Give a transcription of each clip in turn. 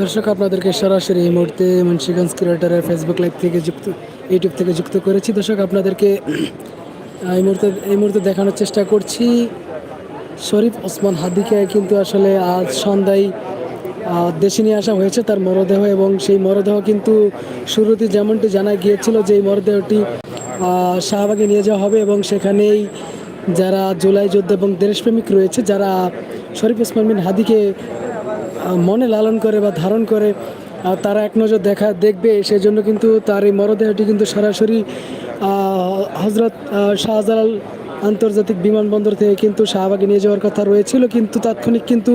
দর্শক, আপনাদেরকে সরাসরি এই মুহূর্তে মুন্সিগঞ্জ ক্রিয়েটারের ফেসবুক লাইভ থেকে যুক্ত ইউটিউব থেকে যুক্ত করেছি। দর্শক, আপনাদেরকে এই মুহূর্তে এই মুহূর্তে দেখানোর চেষ্টা করছি। শরীফ ওসমান হাদিকে কিন্তু আসলে আজ সন্ধ্যায় দেশে নিয়ে আসা হয়েছে তার মরদেহ এবং সেই মরদেহ কিন্তু শুরুতে যেমনটি জানা গিয়েছিল যে এই মরদেহটি শাহবাগে নিয়ে যাওয়া হবে এবং সেখানেই যারা জুলাই যোদ্ধা এবং দেশপ্রেমিক রয়েছে, যারা শরীফ ওসমান বিন হাদিকে মনে লালন করে বা ধারণ করে তারা এক নজর দেখা, দেখবে। সেজন্য কিন্তু তার এই মরদেহটি কিন্তু সরাসরি হজরত শাহজালাল আন্তর্জাতিক বিমানবন্দর থেকে কিন্তু শাহবাগে নিয়ে যাওয়ার কথা রয়েছিল। কিন্তু তাৎক্ষণিক কিন্তু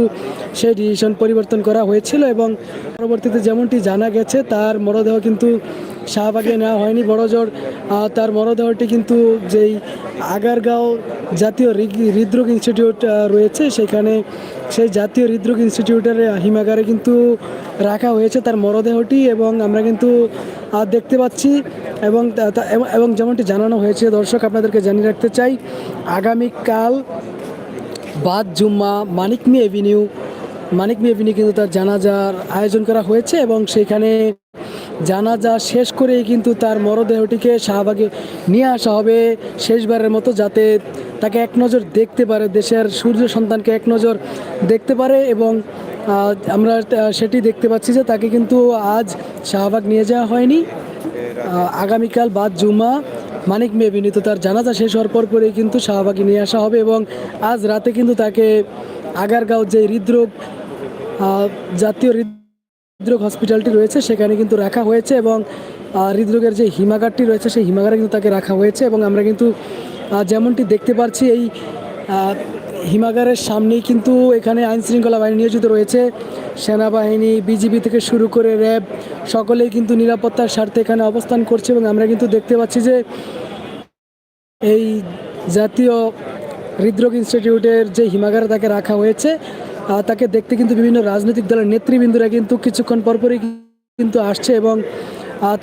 সেই ডিসিশন পরিবর্তন করা হয়েছিল এবং পরবর্তীতে যেমনটি জানা গেছে, তার মরদেহ কিন্তু শাহবাগে নেওয়া হয়নি বড়জোর তার মরদেহটি কিন্তু যেই আগারগাঁও জাতীয় হৃদ- হৃদরোগ ইনস্টিটিউট রয়েছে, সেখানে সেই জাতীয় হৃদরোগ ইনস্টিটিউটের হিমাগারে কিন্তু রাখা হয়েছে তার মরদেহটি এবং আমরা কিন্তু দেখতে পাচ্ছি এবং- এবং যেমনটি জানানো হয়েছে, দর্শক আপনাদেরকে জানিয়ে রাখতে চাই, আগামীকাল বাদ জুম্মা মানিকমি এভিনিউ মানিকমি এভিনিউ কিন্তু তার জানাজার আয়োজন করা হয়েছে এবং সেখানে জানাজা শেষ করেই কিন্তু তার মরদেহটিকে শাহবাগে নিয়ে আসা হবে শেষবারের মতো যাতে তাকে এক নজর দেখতে পারে, দেশের সূর্য সন্তানকে এক নজর দেখতে পারে এবং আমরা সেটি দেখতে পাচ্ছি যে তাকে কিন্তু আজ শাহবাগ নিয়ে যাওয়া হয়নি। আগামীকাল বাদ জুমা মানিক মেবিনি তো তার জানাজা শেষ হওয়ার পর পরেই কিন্তু শাহবাগে নিয়ে আসা হবে এবং আজ রাতে কিন্তু তাকে আগারগাঁও যে হৃদরোগ জাতীয় হৃদরোগ হসপিটালটি রয়েছে, সেখানে কিন্তু রাখা হয়েছে এবং হৃদরোগের যে হিমাগারটি রয়েছে, সেই হিমাগারে কিন্তু তাকে রাখা হয়েছে এবং আমরা কিন্তু যেমনটি দেখতে পাচ্ছি এই হিমাগারের সামনেই কিন্তু এখানে আইন শৃঙ্খলা বাহিনী নিয়োজিত রয়েছে। সেনাবাহিনী, বিজিবি থেকে শুরু করে র্যাব, সকলেই কিন্তু নিরাপত্তার স্বার্থে এখানে অবস্থান করছে এবং আমরা কিন্তু দেখতে পাচ্ছি যে, এই জাতীয় হৃদরোগ ইনস্টিটিউটের যে হিমাগারে তাকে রাখা হয়েছে তাকে দেখতে কিন্তু বিভিন্ন রাজনৈতিক দলের নেতৃবৃন্দরা কিন্তু কিছুক্ষণ পরপরই কিন্তু আসছে এবং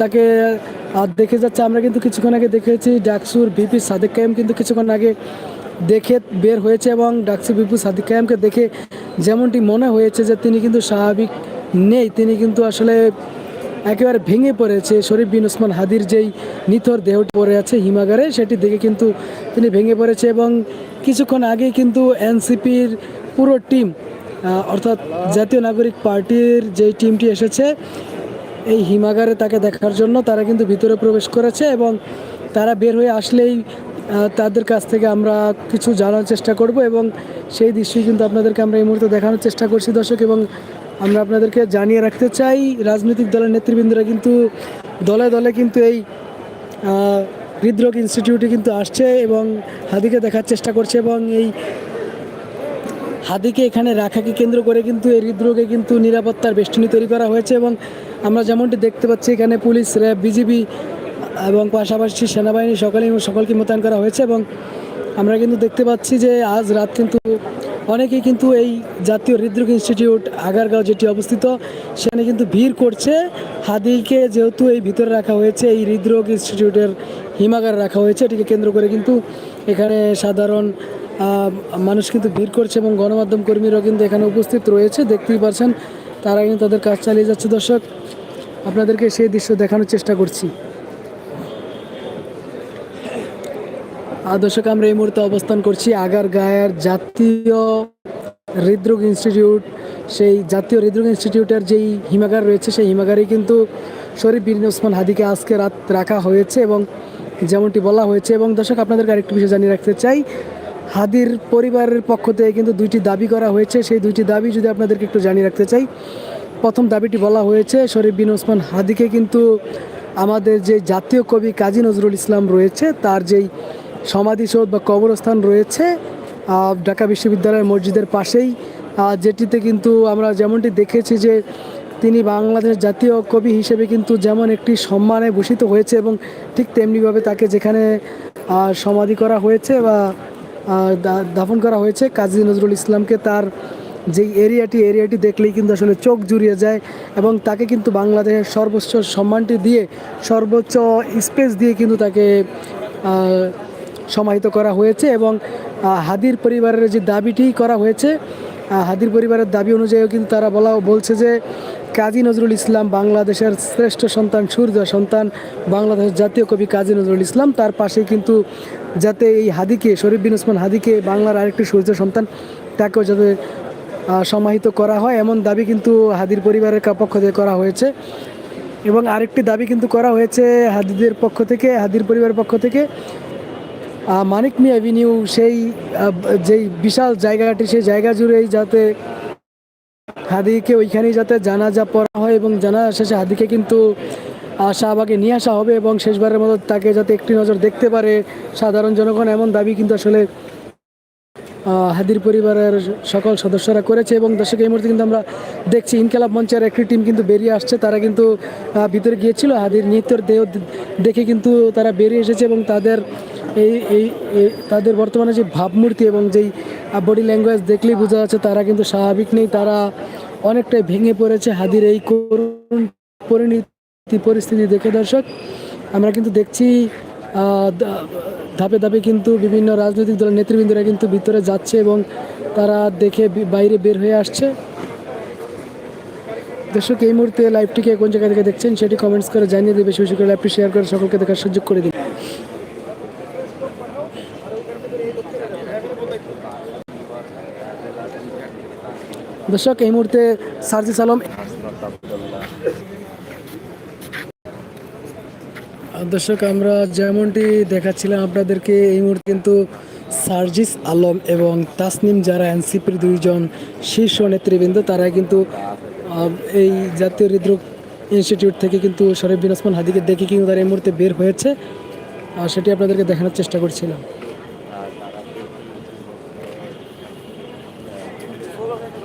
তাকে দেখে যাচ্ছে। আমরা কিন্তু কিছুক্ষণ আগে দেখেছি ডাকসুর ভিপি সাদেক কায়েম কিন্তু কিছুক্ষণ আগে দেখে বের হয়েছে এবং ডাকসুর ভিপি সাদেক কায়েমকে দেখে যেমনটি মনে হয়েছে যে তিনি কিন্তু স্বাভাবিক নেই। তিনি কিন্তু আসলে একেবারে ভেঙে পড়েছে। শরীফ বিন ওসমান হাদির যেই নিথর দেহটি পড়ে আছে হিমাগারে, সেটি দেখে কিন্তু তিনি ভেঙে পড়েছে এবং কিছুক্ষণ আগেই কিন্তু এনসিপির পুরো টিম অর্থাৎ জাতীয় নাগরিক পার্টির যেই টিমটি এসেছে, এই হিমাগারে তাকে দেখার জন্য তারা কিন্তু ভিতরে প্রবেশ করেছে এবং তারা বের হয়ে আসলেই তাদের কাছ থেকে আমরা কিছু জানার চেষ্টা করব এবং সেই দৃশ্যই কিন্তু আপনাদেরকে আমরা এই মুহূর্তে দেখানোর চেষ্টা করছি, দর্শক, এবং আমরা আপনাদেরকে জানিয়ে রাখতে চাই, রাজনৈতিক দলের নেতৃবৃন্দরা কিন্তু দলে দলে কিন্তু এই হৃদরোগ ইনস্টিটিউটে কিন্তু আসছে এবং হাদিকে দেখার চেষ্টা করছে এবং এই হাদিকে এখানে রাখাকে কেন্দ্র করে কিন্তু এই হৃদরোগে কিন্তু নিরাপত্তার বেষ্টনী তৈরি করা হয়েছে এবং আমরা যেমনটি দেখতে পাচ্ছি, এখানে পুলিশ, র্যাব, বিজিবি এবং পাশাপাশি সেনাবাহিনী সকলেই সকলকে মোতায়েন করা হয়েছে এবং আমরা কিন্তু দেখতে পাচ্ছি যে আজ রাত কিন্তু অনেকেই কিন্তু এই জাতীয় হৃদরোগ ইনস্টিটিউট আগারগাঁও যেটি অবস্থিত, সেখানে কিন্তু ভিড় করছে। হাদিকে যেহেতু এই ভিতরে রাখা হয়েছে, এই হৃদরোগ ইনস্টিটিউটের হিমাগার রাখা হয়েছে, এটিকে কেন্দ্র করে কিন্তু এখানে সাধারণ মানুষ কিন্তু ভিড় করছে এবং গণমাধ্যম কর্মীরাও কিন্তু এখানে উপস্থিত রয়েছে, দেখতেই পারছেন, তারা কিন্তু তাদের কাজ চালিয়ে যাচ্ছে। দর্শক, আপনাদেরকে সেই দৃশ্য দেখানোর চেষ্টা করছি। আর দর্শক, আমরা এই মুহূর্তে অবস্থান করছি আগার গায়ের জাতীয় হৃদরোগ ইনস্টিটিউট। সেই জাতীয় হৃদরোগ ইনস্টিটিউটের যেই হিমাগার রয়েছে, সেই হিমাগারেই কিন্তু শরীফ বিন ওসমান হাদিকে আজকে রাত রাখা হয়েছে এবং যেমনটি বলা হয়েছে। এবং দর্শক, আপনাদেরকে আরেকটু বিষয় জানিয়ে রাখতে চাই হাদির পরিবারের পক্ষ থেকে কিন্তু দুইটি দাবি করা হয়েছে। সেই দুইটি দাবি যদি আপনাদেরকে একটু জানিয়ে রাখতে চাই, প্রথম দাবিটি বলা হয়েছে, শরীফ বিন ওসমান হাদিকে কিন্তু আমাদের যে জাতীয় কবি কাজী নজরুল ইসলাম রয়েছে, তার যেই সমাধিসৌধ বা কবরস্থান রয়েছে ঢাকা বিশ্ববিদ্যালয়ের মসজিদের পাশেই যেটিতে কিন্তু আমরা যেমনটি দেখেছি যে তিনি বাংলাদেশ জাতীয় কবি হিসেবে কিন্তু যেমন একটি সম্মানে ভূষিত হয়েছে এবং ঠিক তেমনিভাবে তাকে যেখানে সমাধি করা হয়েছে বা দাফন করা হয়েছে। কাজী নজরুল ইসলামকে তার যে এরিয়াটি এরিয়াটি দেখলেই কিন্তু আসলে চোখ জুড়িয়ে যায় এবং তাকে কিন্তু বাংলাদেশের সর্বোচ্চ সম্মানটি দিয়ে, সর্বোচ্চ স্পেস দিয়ে কিন্তু তাকে সমাহিত করা হয়েছে এবং হাদির পরিবারের যে দাবিটি করা হয়েছে হাদির পরিবারের দাবি অনুযায়ীও কিন্তু তারা বলা, বলছে যে কাজী নজরুল ইসলাম বাংলাদেশের শ্রেষ্ঠ সন্তান, সূর্য সন্তান, বাংলাদেশের জাতীয় কবি কাজী নজরুল ইসলাম। তার পাশে কিন্তু যাতে এই হাদিকে, শরীফ বিন ওসমান হাদিকে বাংলার আরেকটি সূর্য সন্তান তাকেও যাতে সমাহিত করা হয়। এমন দাবি কিন্তু হাদির পরিবারের পক্ষ থেকে করা হয়েছে। এবং আরেকটি দাবি কিন্তু করা হয়েছে হাদিদের পক্ষ থেকে, হাদির পরিবারের পক্ষ থেকে। মানিক মি অ্যাভিনিউ সেই যেই বিশাল জায়গাটি, সেই জায়গা জুড়েই যাতে হাদিকে ওইখানেই যাতে জানাজা পড়া হয় এবং জানা শেষে হাদিকে কিন্তু শাহবাগে নিয়ে আসা হবে এবং শেষবারের মতো তাকে যাতে একটি নজর দেখতে পারে। সাধারণ জনগণ এমন দাবি কিন্তু আসলে হাদির পরিবারের সকল সদস্যরা করেছে এবং দর্শক, এই মুহূর্তে কিন্তু আমরা দেখছি ইনকালাব মঞ্চের একটি টিম কিন্তু বেরিয়ে আসছে। তারা কিন্তু ভিতরে গিয়েছিল। হাদির নৃত্যের দেহ দেখে কিন্তু তারা বেরিয়ে এসেছে এবং তাদের এই এই তাদের বর্তমানে যে ভাবমূর্তি এবং যেই বডি ল্যাঙ্গুয়েজ দেখলেই বোঝা যাচ্ছে তারা কিন্তু স্বাভাবিক নেই। তারা অনেকটাই ভেঙে পড়েছে। হাদির এই করুণ পরিণতি পরিস্থিতি দেখে দর্শক, আমরা কিন্তু দেখছি ধাপে ধাপে কিন্তু বিভিন্ন রাজনৈতিক দলের নেতৃবৃন্দরা কিন্তু ভিতরে যাচ্ছে এবং তারা দেখে বাইরে বের হয়ে আসছে। দর্শক, এই মুহূর্তে লাইভটিকে কোন জায়গা থেকে দেখছেন সেটি কমেন্টস করে জানিয়ে দিয়ে বেশি বেশি করে লাইভটি শেয়ার করে সকলকে দেখার সুযোগ করে দিন। দর্শক, এই মুহূর্তে সার্জিস আলম দর্শক, আমরা যেমনটি দেখাচ্ছিলাম, আপনাদেরকে এই মুহূর্তে কিন্তু সার্জিস আলম এবং তাসনিম যারা এনসিপির দুইজন শীর্ষ নেতৃবৃন্দ, তারা কিন্তু এই জাতীয় হৃদরোগ ইনস্টিটিউট থেকে কিন্তু শরীফ বিন ওসমান হাদিকে দেখে কিন্তু তারা এই মুহূর্তে বের হয়েছে। সেটি আপনাদেরকে দেখানোর চেষ্টা করছিলাম।